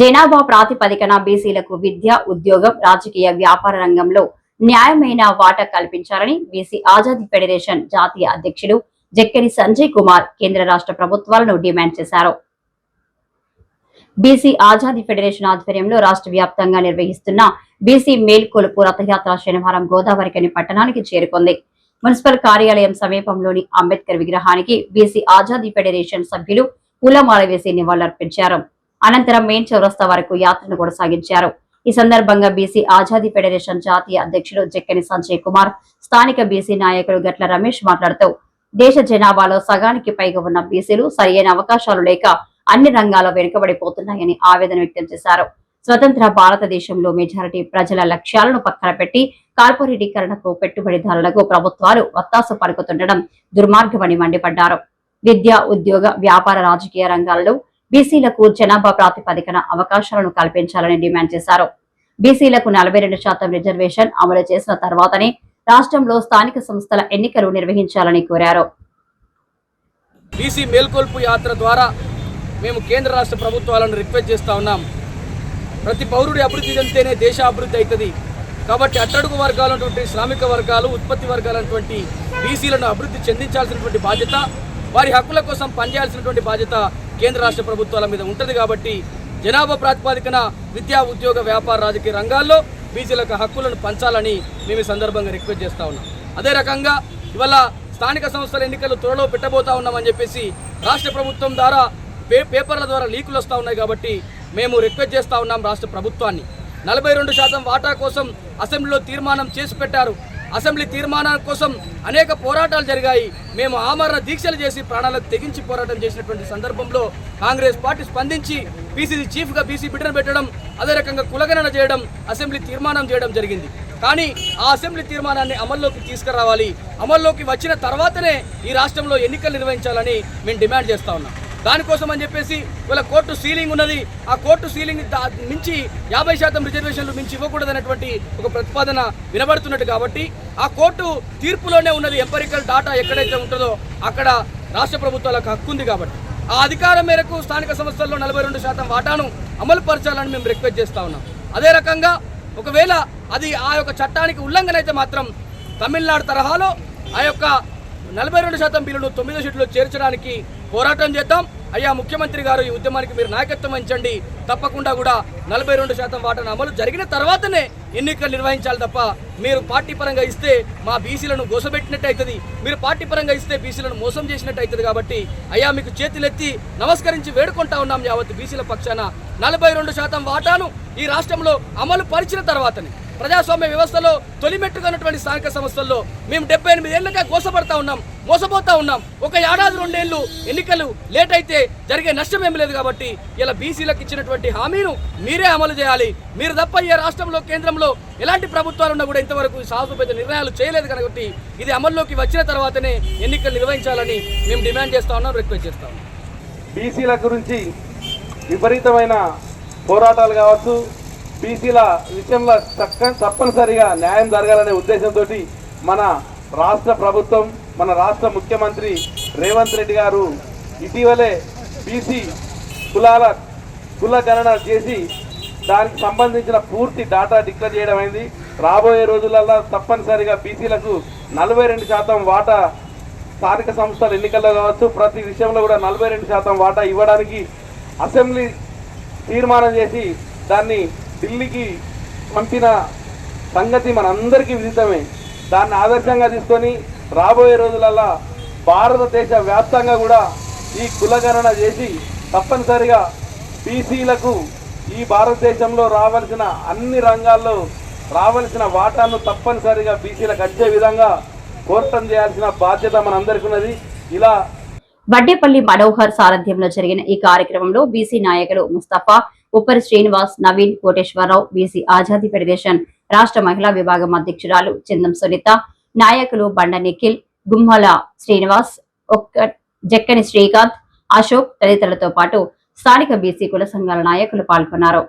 జనాభా ప్రాతిపదికన బీసీలకు విద్య ఉద్యోగం రాజకీయ వ్యాపార రంగంలో న్యాయమైన వాటా కల్పించాలని బీసీ ఆజాదీ ఫెడరేషన్ జాతీయ అధ్యక్షుడు జక్కెరి సంజయ్ కుమార్ కేంద్ర రాష్ట్ర ప్రభుత్వాలను డిమాండ్ చేశారు. బీసీ ఆజాదీ ఫెడరేషన్ ఆధ్వర్యంలో రాష్ట్ర వ్యాప్తంగా నిర్వహిస్తున్న బీసీ మేల్కొలుపు రథయాత్ర శనివారం గోదావరికని పట్టణానికి చేరుకుంది. మున్సిపల్ కార్యాలయం సమీపంలోని అంబేద్కర్ విగ్రహానికి బీసీ ఆజాదీ ఫెడరేషన్ సభ్యులు పూలమాల వేసి నివాళులర్పించారు. అనంతరం మెయిన్ చౌరస్తా వరకు యాత్రను కొనసాగించారు. ఈ సందర్భంగా బీసీ ఆజాదీ ఫెడరేషన్ జాతీయ అధ్యక్షుడు జక్కని సంజయ్ కుమార్ స్థానిక బీసీ నాయకుడు గట్ల రమేష్ మాట్లాడుతూ దేశ జనాభాలో సగానికి పైగా ఉన్న బీసీలు సరియైన అవకాశాలు లేక అన్ని రంగాల్లో వెనుకబడిపోతున్నాయని ఆవేదన వ్యక్తం చేశారు. స్వతంత్ర భారతదేశంలో మెజారిటీ ప్రజల లక్ష్యాలను పక్కన పెట్టి కార్పొరేటీకరణకు పెట్టుబడిదారులకు ప్రభుత్వాలు వత్తాసు పలుకుతుండడం దుర్మార్గమని మండిపడ్డారు. విద్య ఉద్యోగ వ్యాపార రాజకీయ రంగాల్లో బీసీలకు జనాభా ప్రాతిపదికన అవకాశాలను కల్పించాలని డిమాండ్ చేశారు. బీసీలకు నలభై రెండు శాతం రిజర్వేషన్ అమలు చేసిన తర్వాతనే రాష్ట్రంలో స్థానిక సంస్థల ఎన్నికలు నిర్వహించాలని కోరారు. బీసీ మేల్కొల్పు యాత్ర ద్వారా మేము కేంద్ర రాష్ట్ర ప్రభుత్వాలను రిక్వెస్ట్ చేస్తూ ఉన్నాం. ప్రతి పౌరుడి అభివృద్ధి చెందితేనే దేశ అభివృద్ధి అవుతుంది కాబట్టి అట్టడుగు వర్గాలైనటువంటి శ్రామిక వర్గాలు ఉత్పత్తి వర్గాలైనటువంటి బీసీలను అభివృద్ధి చెందించాల్సినటువంటి బాధ్యత వారి హక్కుల కోసం పనిచేయాల్సినటువంటి బాధ్యత కేంద్ర రాష్ట్ర ప్రభుత్వాల మీద ఉంటుంది కాబట్టి జనాభా ప్రాతిపాదికన విద్యా ఉద్యోగ వ్యాపార రాజకీయ రంగాల్లో బీసీలకు హక్కులను పంచాలని మేము సందర్భంగా రిక్వెస్ట్ చేస్తూ ఉన్నాం. అదే రకంగా ఇవాళ స్థానిక సంస్థల ఎన్నికలు త్వరలో పెట్టబోతా ఉన్నామని చెప్పేసి రాష్ట్ర ప్రభుత్వం ద్వారా పే పేపర్ల ద్వారా లీకులు వస్తూ ఉన్నాయి కాబట్టి మేము రిక్వెస్ట్ చేస్తూ ఉన్నాం రాష్ట్ర ప్రభుత్వాన్ని. నలభై రెండు శాతం వాటా కోసం అసెంబ్లీలో తీర్మానం చేసి పెట్టారు. అసెంబ్లీ తీర్మానం కోసం అనేక పోరాటాలు జరిగాయి. మేము ఆమరణ దీక్షలు చేసి ప్రాణాలకు తెగించి పోరాటం చేసినటువంటి సందర్భంలో కాంగ్రెస్ పార్టీ స్పందించి బీసీసీ చీఫ్గా బీసీ బిడ్డను పెట్టడం అదే రకంగా కులగణన చేయడం అసెంబ్లీ తీర్మానం చేయడం జరిగింది. కానీ ఆ అసెంబ్లీ తీర్మానాన్ని అమల్లోకి తీసుకురావాలి. అమల్లోకి వచ్చిన తర్వాతనే ఈ రాష్ట్రంలో ఎన్నికలు నిర్వహించాలని మేము డిమాండ్ చేస్తా ఉన్నాం. దానికోసం అని చెప్పేసి వీళ్ళ కోర్టు సీలింగ్ ఉన్నది. ఆ కోర్టు సీలింగ్ మించి యాభై శాతం రిజర్వేషన్లు మించి ఇవ్వకూడదనేటువంటి ఒక ప్రతిపాదన వినబడుతున్నట్టు కాబట్టి ఆ కోర్టు తీర్పులోనే ఉన్నది ఎంపరికల్ డాటా ఎక్కడైతే ఉంటుందో అక్కడ రాష్ట్ర ప్రభుత్వాలకు హక్కు ఉంది కాబట్టి. ఆ అధికారం మేరకు స్థానిక సంస్థల్లో నలభై రెండు శాతం వాటాను అమలు పరచాలని మేము రిక్వెస్ట్ చేస్తూ ఉన్నాం. అదే రకంగా ఒకవేళ అది ఆ యొక్క చట్టానికి ఉల్లంఘన అయితే మాత్రం తమిళనాడు తరహాలో ఆ యొక్క నలభై రెండు శాతం బిల్లును తొమ్మిదో షీట్లో చేర్చడానికి పోరాటం చేద్దాం. అయ్యా ముఖ్యమంత్రి గారు ఈ ఉద్యమానికి మీరు నాయకత్వం వహించండి. తప్పకుండా కూడా నలభై రెండు శాతం వాటాను అమలు జరిగిన తర్వాతనే ఎన్నికలు నిర్వహించాలి తప్ప మీరు పార్టీ పరంగా ఇస్తే మా బీసీలను గోసబెట్టినట్టు అవుతుంది. మీరు పార్టీ పరంగా ఇస్తే బీసీలను మోసం చేసినట్టు అవుతుంది కాబట్టి అయ్యా మీకు చేతులెత్తి నమస్కరించి వేడుకుంటా ఉన్నాం యావత్ బీసీల పక్షాన. నలభై రెండు శాతం వాటాను ఈ రాష్ట్రంలో అమలు పరిచిన తర్వాతనే. ప్రజాస్వామ్య వ్యవస్థలో తొలిమెట్టుకున్నటువంటి స్థానిక సంస్థల్లో మేము డెబ్బై ఎనిమిది ఏళ్ళగా గోసపడతా ఉన్నాం. మోసపోతా ఉన్నాం. ఒక ఏడాది రెండేళ్ళు ఎన్నికలు లేట్ అయితే జరిగే నష్టం ఏం లేదు కాబట్టి ఇలా బీసీలకు ఇచ్చినటువంటి హామీను మీరే అమలు చేయాలి. మీరు తప్ప ఏ రాష్ట్రంలో కేంద్రంలో ఎలాంటి ప్రభుత్వాలు ఉన్నా కూడా ఇంతవరకు సాహసోపేత నిర్ణయాలు చేయలేదు కాబట్టి ఇది అమల్లోకి వచ్చిన తర్వాతనే ఎన్నికలు నిర్వహించాలని మేము డిమాండ్ చేస్తా ఉన్నాం రిక్వెస్ట్ చేస్తా ఉన్నాం. బీసీల గురించి విపరీతమైన పోరాటాలు కావచ్చు బీసీల విషయంలో తప్పనిసరిగా న్యాయం జరగాలనే ఉద్దేశంతో మన రాష్ట్ర ప్రభుత్వం మన రాష్ట్ర ముఖ్యమంత్రి రేవంత్ రెడ్డి గారు ఇటీవలే బీసీ కులాల కుల గణన చేసి దానికి సంబంధించిన పూర్తి డాటా డిక్లేర్ చేయడం అయింది. రాబోయే రోజులలో తప్పనిసరిగా బీసీలకు నలభై రెండు శాతం వాటా స్థానిక సంస్థల ఎన్నికల్లో కావచ్చు ప్రతి విషయంలో కూడా నలభై రెండు శాతం వాటా ఇవ్వడానికి అసెంబ్లీ తీర్మానం చేసి దాన్ని ఢిల్లీకి పంపిన సంగతి మనందరికీ విదితమే. దాన్ని ఆదర్శంగా తీసుకొని రాబోయే రోజులలో భారతదేశ వ్యాప్తంగా కూడా ఈ కులగణన చేసి తప్పనిసరిగా బీసీలకు ఈ భారతదేశంలో రావాల్సిన అన్ని రంగాల్లో రావాల్సిన వాటాను తప్పనిసరిగా బీసీలకు వచ్చే విధంగా పోరాటం చేయాల్సిన బాధ్యత మనందరికీ ఉన్నది. ఇలా వడ్డేపల్లి మనోహర్ సారథ్యంలో జరిగిన ఈ కార్యక్రమంలో బీసీ నాయకులు ముస్తఫా ఉప్పరి శ్రీనివాస్ నవీన్ కోటేశ్వరరావు బీసీ ఆజాదీ ఫెడరేషన్ రాష్ట్ర మహిళా విభాగం అధ్యక్షురాలు చందం సునీత నాయకులు బండ నిఖిల్ గుమ్మల శ్రీనివాస్ ఒక్క జక్కని శ్రీకాంత్ అశోక్ తదితరులతో పాటు స్థానిక బీసీ కుల సంఘాల నాయకులు పాల్గొన్నారు.